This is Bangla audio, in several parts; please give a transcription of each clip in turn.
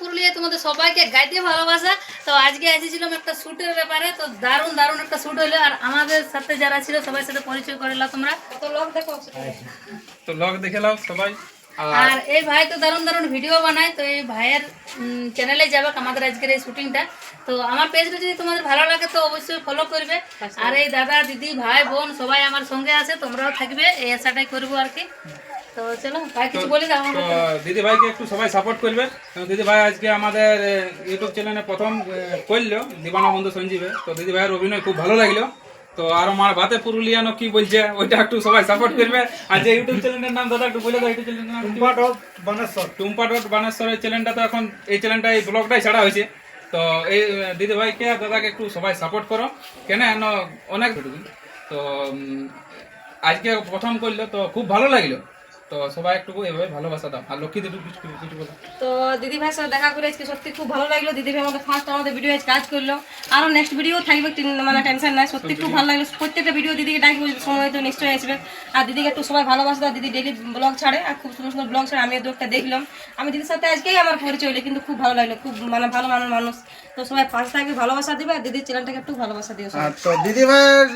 পুরুলিয়া তোমাদের সবাইকে গাইতে ভালোবাসা। তো আজকে এসেছিলাম একটা শ্যুটের ব্যাপারে তো দারুণ দারুণ একটা শ্যুট হলো। আর আমাদের সাথে যারা ছিল সবার সাথে পরিচয় করে নাও তোমরা। তো লোক দেখো তো লগ দেখে নাও সবাই। আর আর এই ভাই তো দারুণ দারুণ ভিডিও বানায়। তো এই ভাইয়ের চ্যানেলে যাবে আমাদের আজকের এই শুটিংটা। তো আমার পেজটা যদি তোমাদের ভালো লাগে তো অবশ্যই ফলো করবে। আর এই দাদা দিদি ভাই বোন সবাই আমার সঙ্গে আছে তোমরাও থাকবে। এই আশাটাই করব আর কি। তো চলো ভাই কিছু বলি দাও দিদি ভাইকে একটু সবাই সাপোর্ট করবে। দিদি ভাই আজকে আমাদের ইউটিউব চ্যানেলে প্রথম করল দিবানা বন্ধু সঞ্জীবে। তো দিদি ভাইয়ের অভিনয় খুব ভালো লাগল। তো আর আমার বাতে পুরুলিয়ানো কি বলছে ওইটা একটু সবাই সাপোর্ট করবে। আর যে ইউটিউব চ্যানেলের নাম দাদা একটু বলে দাও ইউটিউব চ্যানেলের নাম। টুম্পা ডট বানেশ্বর। টুম্পা ডট বানেশ্বরের চ্যানেলটা তো এখন এই চ্যানেলটা এই ব্লগটাই ছাড়া হয়েছে। তো এই দিদি ভাইকে আর দাদাকে একটু সবাই সাপোর্ট করো। কেন এন অনেক তো আজকে প্রথম করল তো খুব ভালো লাগল। তো সবাই একটু এভাবে ভালোবাসা দাও। আর লক্ষ্মী দিদি কিছু কিছু বলো। তো দিদি ভাইয়ের সাথে দেখা করে আজকে সত্যি খুব ভালো লাগল। দিদি ভাই আমাদের ফার্স্ট আমাদের ভিডিও আজ কাজ করল। আরও নেক্সট ভিডিও থাকবে মানে টেনশন নাই সত্যি খুব ভালো লাগল। প্রত্যেকটা ভিডিও দিদিকে ডাকবো সময় তো নিশ্চয়ই আসবে। আর দিদিকে একটু সবাই ভালোবাসা দাও দিদি ডেলি ব্লগ ছাড়ে আর খুব সুন্দর সুন্দর ব্লগ ছাড়ে। আমি দু একটা দেখলাম। আমি দিদির সাথে আজকেই আমার পরিচয় হলো কিন্তু খুব ভালো লাগল। খুব মানে ভালো মানুষ মানুষ। তো সবাই থাকবে ভালোবাসা দিবে আর দিদির চ্যানেলটাকে একটু ভালোবাসা দিও তো দিদি ভাইয়ের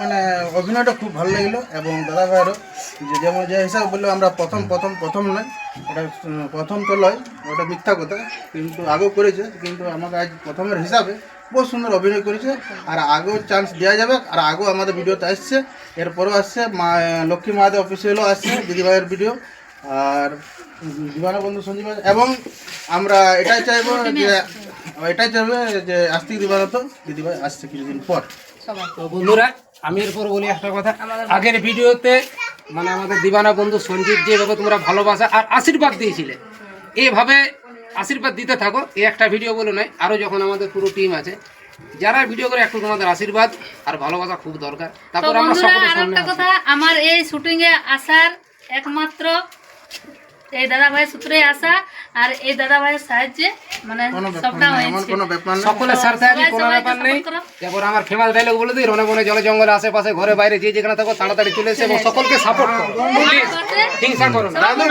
মানে অভিনয়টা খুব ভালো লাগল এবং দাদা ভাইয়েরও যে যেমন যে হিসাবে বলল আমরা প্রথম প্রথম প্রথম নয়। ওটা প্রথম তো নয় ওটা মিথ্যা কথা কিন্তু আগেও করেছে কিন্তু আমাকে আজ প্রথমের হিসাবে বহু সুন্দর অভিনয় করেছে। আর আগেও চান্স দেওয়া যাবে আর আগেও আমাদের ভিডিওতে আসছে। এরপরেও আসছে মা লক্ষ্মী মাহাদেব অফিসিয়ালও আসছে দিদি ভাইয়ের ভিডিও আর উম, দিবানা বন্ধু সঞ্জীব এবং আমরা এটাই চাইব যে এটাই চাইবে যে আস্তিক দিবানা তো দিদিভাই আসছে কিছুদিন পর। তো বন্ধুরা আমি এরপর বলি একটা কথা। আগের ভিডিওতে মানে আমাদের দিবানা বন্ধু সঞ্জিত যেভাবে তোমরা ভালোবাসা আর আশীর্বাদ দিয়েছিলে এইভাবে আশীর্বাদ দিতে থাকো এই একটা ভিডিও বলে নয় আরও যখন আমাদের পুরো টিম আছে যারা ভিডিও করে একটু তোমাদের আশীর্বাদ আর ভালোবাসা খুব দরকার। তারপর আমরা সামনে কথা আমার এই শুটিং এ আসার একমাত্র এই দাদা ভাইয়ের সূত্রে আসা আর এই দাদা ভাইয়ের সাহায্যে মানে সবটা হয়েছে। সকলের স্বার্থে আছি সবাই কোনো ব্যাপার নেই। এরপর আমার ফেমাস ডায়লগ বলে দিই রনে বনে জলে জঙ্গলে আশেপাশে ঘরে বাইরে যে যেখানে থাকো তাড়াতাড়ি চলে এসে এবং সকলকে সাপোর্ট করো। হিংসা করো না। দাদুর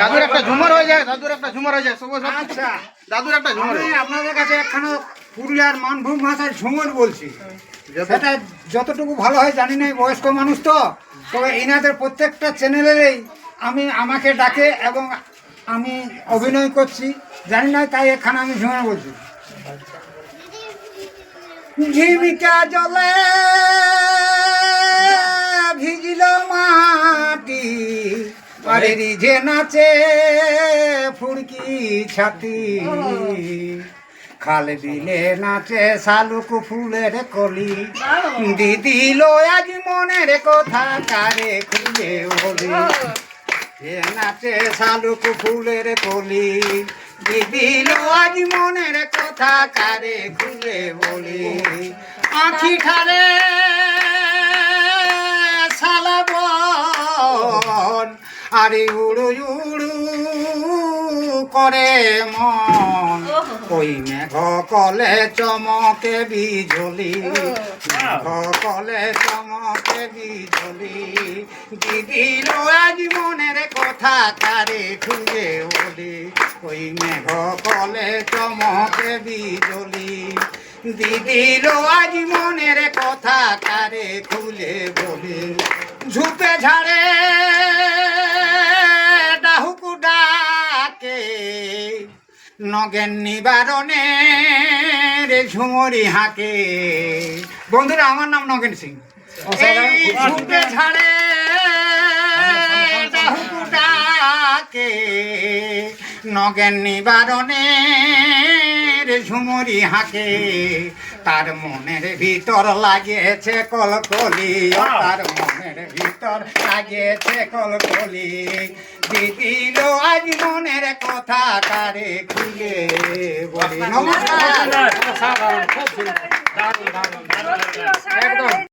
দাদুর একটা ঝুমর হয়ে যায় দাদুর একটা ঝুমর হয়ে যায় সব আচ্ছা। দাদুর একটা ঝুমর হয়ে যায়। আপনাদের কাছে একখানা পুরুলিয়ার মানভূম ভাষায় ঝুমুর বলছি। সেটা যতটুকু ভালো হয় জানি না বয়স্ক মানুষ তো। তবে এনাদের প্রত্যেকটা চ্যানেলেরই আমি আমাকে ডাকে এবং আমি অভিনয় করছি। জানি না তাই এখানে আমি ঝুমুর বলছি। ঝিমিকা জলে ভিজিল মাটি আরে রিঝে নাচে ফুরকি ছাতি। খাল বিলে নাচে শালুক ফুলের কলি। দিদি লো আজ মনের কথা, কারে খুলে বলি। নাচে শালুক ফুলের কলি। দিদিল আজ মনের কথা কারে খুলে বলি? আঁখি ঠারে সালাবন আরে উড়ু উড়ু করে মন। ওই মেঘ কলে চমকে বিজলি মেঘ কলে চমকে বিজলি দিদিল আজ মনের কথা কারে খুঁজে বলি। ওই মেঘ কলে চমকে বিজলি দিদিল আজ মনের কথা কারে খুলে বলি। ঝুপে ঝাড়ে নগেন নিবারণে রে ঝুমরি হাকে। বন্ধুরা আমার নাম নগেন সিং। এই ডাহুকু নগেন নিবারণে রে ঝুমরি হাঁকে। তার মনের ভিতর লাগিয়েছে কলকলি কলি তার মনের ভিতর লাগিয়েছে কলকলি। দিদিল আজ মনের কথা কারে খুলে বলি। নমস্কার।